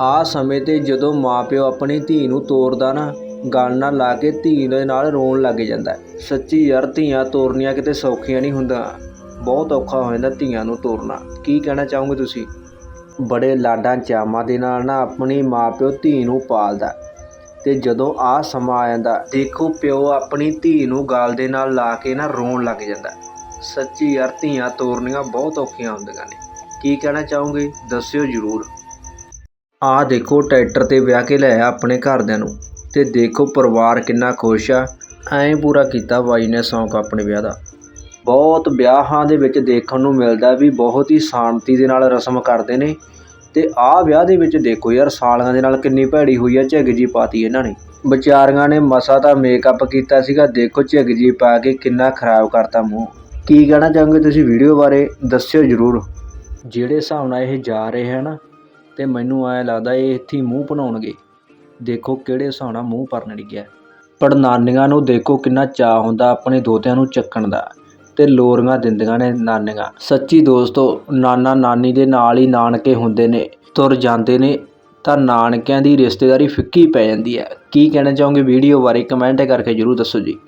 ਆ ਸਮੇਂ ਤੇ ਜਦੋਂ ਮਾਪਿਓ ਆਪਣੀ ਧੀ ਨੂੰ ਤੋਰਦਾ ਨਾ, ਗਲ ਨਾਲ ਲਾ ਕੇ ਧੀ ਦੇ ਨਾਲ ਰੋਣ ਲੱਗ ਜਾਂਦਾ ਸੱਚੀ ਯਾਰ, ਧੀਆਂ ਤੋਰਨੀਆਂ ਕਿਤੇ ਸੌਖੀਆਂ ਨਹੀਂ ਹੁੰਦਾ ਬਹੁਤ ਔਖਾ ਹੋ ਜਾਂਦਾ ਧੀਆਂ ਨੂੰ ਤੋਰਨਾ। ਕੀ ਕਹਿਣਾ ਚਾਹੋਗੇ ਤੁਸੀਂ? ਬੜੇ ਲਾਡਾਂ ਚਾਵਾਂ ਦੇ ਨਾਲ ਨਾ ਆਪਣੀ ਮਾਪਿਓ ਧੀ ਨੂੰ ਪਾਲਦਾ ਤੇ ਜਦੋਂ ਆ ਸਮਾਂ ਆ ਜਾਂਦਾ, ਦੇਖੋ ਪਿਓ ਆਪਣੀ ਧੀ ਨੂੰ ਗਾਲ ਦੇ ਨਾਲ ਲਾ ਕੇ ਨਾ ਰੋਣ ਲੱਗ ਜਾਂਦਾ ਸੱਚੀ ਯਾਰ, ਧੀਆਂ ਤੋਰਨੀਆਂ ਬਹੁਤ ਔਖੀਆਂ ਹੁੰਦੀਆਂ ਨੇ। ਕੀ ਕਹਿਣਾ ਚਾਹੋਗੇ? ਦੱਸਿਓ ਜ਼ਰੂਰ। ਆਹ ਦੇਖੋ, ਟਰੈਕਟਰ ਤੇ ਵਿਆਹ ਕੇ ਲਿਆਇਆ ਆਪਣੇ ਘਰਦਿਆਂ ਨੂੰ। ਅਤੇ ਦੇਖੋ, ਪਰਿਵਾਰ ਕਿੰਨਾ ਖੁਸ਼ ਆ। ਐਂ ਪੂਰਾ ਕੀਤਾ ਬਾਈ ਨੇ ਸ਼ੌਂਕ ਆਪਣੇ ਵਿਆਹ ਦਾ। ਬਹੁਤ ਵਿਆਹਾਂ ਦੇ ਵਿੱਚ ਦੇਖਣ ਨੂੰ ਮਿਲਦਾ ਵੀ ਬਹੁਤ ਹੀ ਸ਼ਾਂਤੀ ਦੇ ਨਾਲ ਰਸਮ ਕਰਦੇ ਨੇ। ਅਤੇ ਆਹ ਵਿਆਹ ਦੇ ਵਿੱਚ ਦੇਖੋ ਯਾਰ, ਸਾਲੀਆਂ ਦੇ ਨਾਲ ਕਿੰਨੀ ਭੈੜੀ ਹੋਈ ਆ, ਝਿੱਗ ਜੀ ਪਾਤੀ ਇਹਨਾਂ ਨੇ। ਵਿਚਾਰੀਆਂ ਨੇ ਮਸਾ ਤਾਂ ਮੇਕਅਪ ਕੀਤਾ ਸੀਗਾ, ਦੇਖੋ ਝਿੱਗ ਜੀ ਪਾ ਕੇ ਕਿੰਨਾ ਖਰਾਬ ਕਰਤਾ ਮੂੰਹ। ਕੀ ਕਹਿਣਾ ਚਾਹੋਗੇ ਤੁਸੀਂ ਵੀਡੀਓ ਬਾਰੇ? ਦੱਸਿਓ ਜ਼ਰੂਰ। ਜਿਹੜੇ ਹਿਸਾਬ ਨਾਲ ਇਹ ਜਾ ਰਹੇ ਹਨ ਅਤੇ ਮੈਨੂੰ ਐਂ ਲੱਗਦਾ ਇਹ ਇੱਥੇ ਮੂੰਹ ਬਣਾਉਣਗੇ ਦੇਖੋ ਕਿਹੜੇ ਹਿਸਾਬ ਨਾਲ ਮੂੰਹ ਭਰਨ ਲੱਗਿਆ ਪਰ ਨਾਨੀਆਂ ਨੂੰ ਦੇਖੋ ਕਿੰਨਾ ਚਾਅ ਹੁੰਦਾ ਆਪਣੇ ਦੋਤਿਆਂ ਨੂੰ ਚੱਕਣ ਦਾ ਤੇ ਲੋਰੀਆਂ ਦਿੰਦੀਆਂ ਨੇ ਨਾਨੀਆਂ। ਸੱਚੀ ਦੋਸਤੋ, ਨਾਨਾ ਨਾਨੀ ਦੇ ਨਾਲ ਹੀ ਨਾਨਕੇ ਹੁੰਦੇ ਨੇ, ਤੁਰ ਜਾਂਦੇ ਨੇ, ਤਾਂ ਨਾਨਕਿਆਂ ਦੀ ਰਿਸ਼ਤੇਦਾਰੀ ਫਿੱਕੀ ਪੈ ਜਾਂਦੀ ਹੈ ਕੀ ਕਹਿਣਾ ਚਾਹੋਗੇ ਵੀਡੀਓ ਬਾਰੇ ਕਮੈਂਟ ਕਰਕੇ ਜਰੂਰ ਦੱਸੋ ਜੀ।